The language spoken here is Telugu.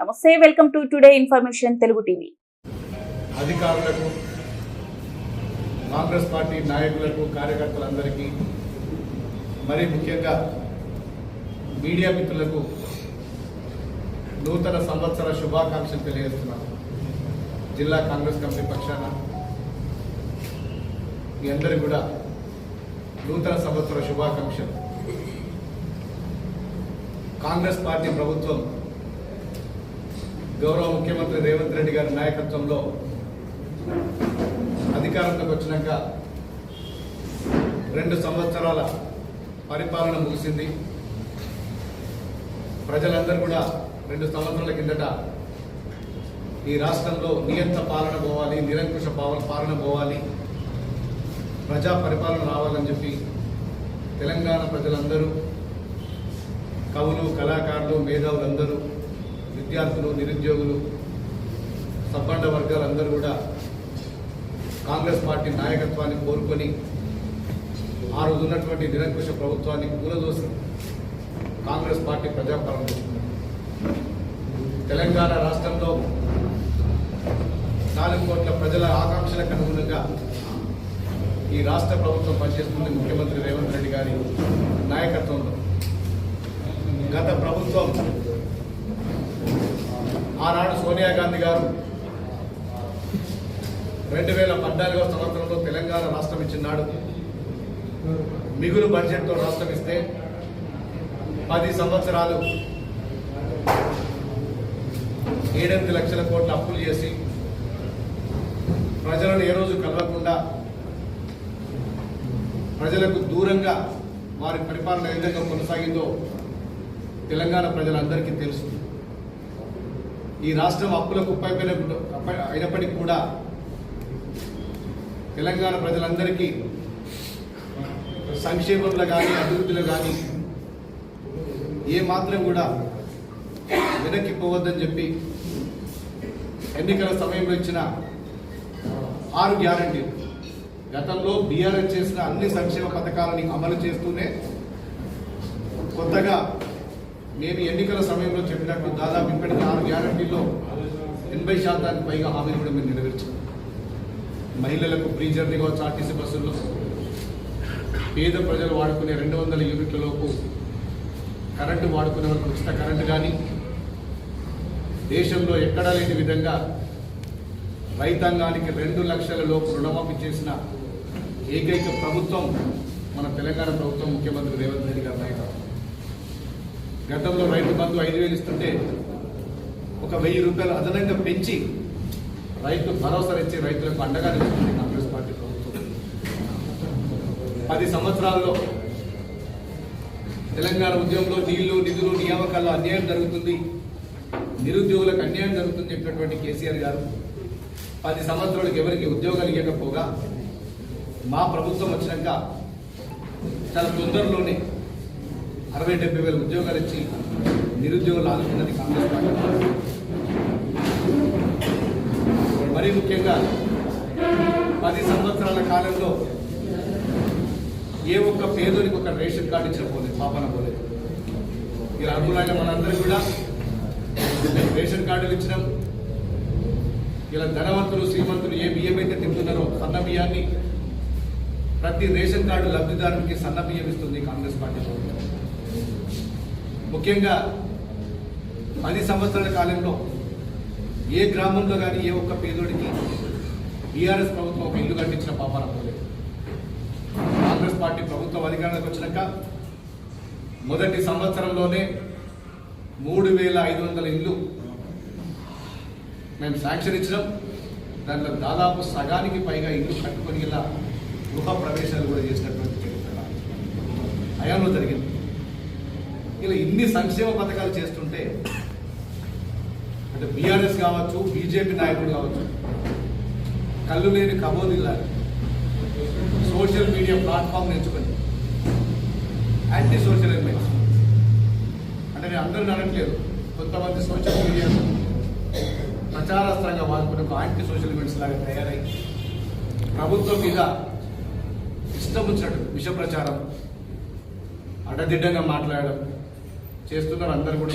నమస్తే welcome to today information Telugu TV. అధికారులకు కాంగ్రెస్ పార్టీ నాయకులకు కార్యకర్తలందరికీ మరి ముఖ్యంగా మీడియా మిత్రులకు నూతన సంవత్సర శుభాకాంక్షలు తెలియజేస్తున్నాను జిల్లా కాంగ్రెస్ కమిటీ పక్షాన మీ అందరికీ కూడా నూతన సంవత్సర శుభాకాంక్షలు. కాంగ్రెస్ పార్టీ ప్రభుత్వం గౌరవ ముఖ్యమంత్రి రేవంత్ రెడ్డి గారి నాయకత్వంలో అధికారంలోకి వచ్చినాక రెండు సంవత్సరాల పరిపాలన ముగిసింది. ప్రజలందరూ కూడా రెండు సంవత్సరాల కిందట ఈ రాష్ట్రంలో నియంత్ర పాలన పోవాలి నిరంకుశ పాలన పాలన పోవాలి. ప్రజా పరిపాలన రావాలని చెప్పి తెలంగాణ ప్రజలందరూ కవులు కళాకారులు మేధావులందరూ విద్యార్థులు నిరుద్యోగులు సబ్బండ వర్గాలందరూ కూడా కాంగ్రెస్ పార్టీ నాయకత్వాన్ని కోరుకొని ఆ రోజు ఉన్నటువంటి నిరంకుశ ప్రభుత్వాన్ని కూలదోసి కాంగ్రెస్ పార్టీ ప్రజాపాలన తెలంగాణ రాష్ట్రంలో నాలుగు కోట్ల ప్రజల ఆకాంక్షలకు అనుగుణంగా ఈ రాష్ట్ర ప్రభుత్వం పనిచేస్తుంది ముఖ్యమంత్రి రేవంత్ రెడ్డి గారి నాయకత్వంలో. గత ప్రభుత్వం ఆనాడు సోనియా గాంధీ గారు రెండు వేల పద్నాలుగవ సంవత్సరంలో తెలంగాణ రాష్ట్రం ఇచ్చినాడు. మిగులు బడ్జెట్తో రాష్ట్రం ఇస్తే పది సంవత్సరాలు ఏడెనిమిది లక్షల కోట్ల అప్పులు చేసి ప్రజలను ఏ రోజు కలవకుండా ప్రజలకు దూరంగా వారి పరిపాలన ఏ విధంగా కొనసాగిందో తెలంగాణ ప్రజలందరికీ తెలుసు. ఈ రాష్ట్రం అప్పులకు కుప్పైపోయిన అయినప్పటికీ కూడా తెలంగాణ ప్రజలందరికీ సంక్షేమంలో కానీ అభివృద్ధిలో కానీ ఏ మాత్రం కూడా వెనక్కి పోవద్దని చెప్పి ఎన్నికల సమయంలో ఇచ్చిన ఆరు గ్యారంటీలు గతంలో బీఆర్ఎస్ చేసిన అన్ని సంక్షేమ పథకాలని అమలు చేస్తూనే కొత్తగా మేము ఎన్నికల సమయంలో చెప్పినట్టు దాదాపు ఇప్పటికీ ఆరు గ్యారంటీల్లో ఎనభై శాతానికి పైగా హామీలు కూడా మేము నెరవేర్చాం మహిళలకు ఫ్రీ జర్నీ కావచ్చు ఆర్టీసీ బస్సుల్లో. పేద ప్రజలు వాడుకునే రెండు వందల యూనిట్లలోపు కరెంటు వాడుకునే వాళ్ళకి ఉచిత కరెంటు కానీ దేశంలో ఎక్కడా లేని విధంగా రైతాంగానికి రెండు లక్షల లోపు రుణమాఫీ చేసిన ఏకైక ప్రభుత్వం మన తెలంగాణ ప్రభుత్వం ముఖ్యమంత్రి రేవంత్ రెడ్డి గారి నాయకత్వం. గతంలో రైతు బంధు ఐదు వేలు ఇస్తుంటే ఒక వెయ్యి రూపాయలు అదనంగా పెంచి రైతు భరోసా ఇచ్చి రైతులకు అండగా నిలుస్తుంది కాంగ్రెస్ పార్టీ ప్రభుత్వం. పది సంవత్సరాల్లో తెలంగాణ ఉద్యమంలో నీళ్ళు నిధులు నియామకాల్లో అన్యాయం జరుగుతుంది. నిరుద్యోగులకు అన్యాయం జరుగుతుంది చెప్పినటువంటి కేసీఆర్ గారు. పది సంవత్సరాలకు ఎవరికి ఉద్యోగాలు ఇవ్వకపోగా మా ప్రభుత్వం వచ్చినాక చాలా తొందరలోనే అరవై డెబ్బై వేల ఉద్యోగాలు ఇచ్చి నిరుద్యోగులు ఆదుకున్నది కాంగ్రెస్ పార్టీ. మరీ ముఖ్యంగా పది సంవత్సరాల కాలంలో ఏ ఒక్క పేదోనికి ఒక రేషన్ కార్డు ఇచ్చిన పోలేదు పాపన పోలేదు. మీరు అనుకున్నాక మనందరికీ కూడా రేషన్ కార్డులు ఇచ్చినాం. ఇలా ధనవంతులు శ్రీమంతులు ఏ బియ్యం అయితే తింటున్నారో సన్న బియ్యాన్ని ప్రతి రేషన్ కార్డు లబ్ధిదారునికి సన్న బియ్యం ఇస్తుంది కాంగ్రెస్ పార్టీ ప్రభుత్వం. ముఖ్యంగా పది సంవత్సరాల కాలంలో ఏ గ్రామంలో కానీ ఏ ఒక్క పేదోడికి బీఆర్ఎస్ ప్రభుత్వం ఒక ఇల్లు కట్టించిన పాపాన పోలేదు కాంగ్రెస్ పార్టీ ప్రభుత్వం అధికారంలోకి వచ్చినాక మొదటి సంవత్సరంలోనే మూడు వేల ఐదు వందల ఇల్లు మేము శాంక్షన్ ఇచ్చినాం. దాంట్లో దాదాపు సగానికి పైగా ఇల్లు కట్టుకొని ఇలా గృహ ప్రవేశాలు కూడా చేసినటువంటి చరిత్ర. హయాంలో జరిగింది. ఇలా ఇన్ని సంక్షేమ పథకాలు చేస్తుంటే అంటే బీఆర్ఎస్ కావచ్చు బీజేపీ నాయకుడు కావచ్చు కళ్ళు లేని కబోదిల్లాలి. సోషల్ మీడియా ప్లాట్ఫామ్ ఎంచుకొని యాంటీ సోషల్ ఎలిమెంట్స్ అంటే నేను అందరూ అనట్లేదు. కొంతమంది సోషల్ మీడియా ప్రచారాస్త్రంగా వాడుకునే ఒక యాంటీ సోషల్ ఎలిమెంట్స్ లాగా తయారై ప్రభుత్వం మీద ఇష్టం వచ్చినట్టు విష ప్రచారం అడ్డదిడ్డంగా మాట్లాడడం చేస్తున్నారు అందరు కూడా.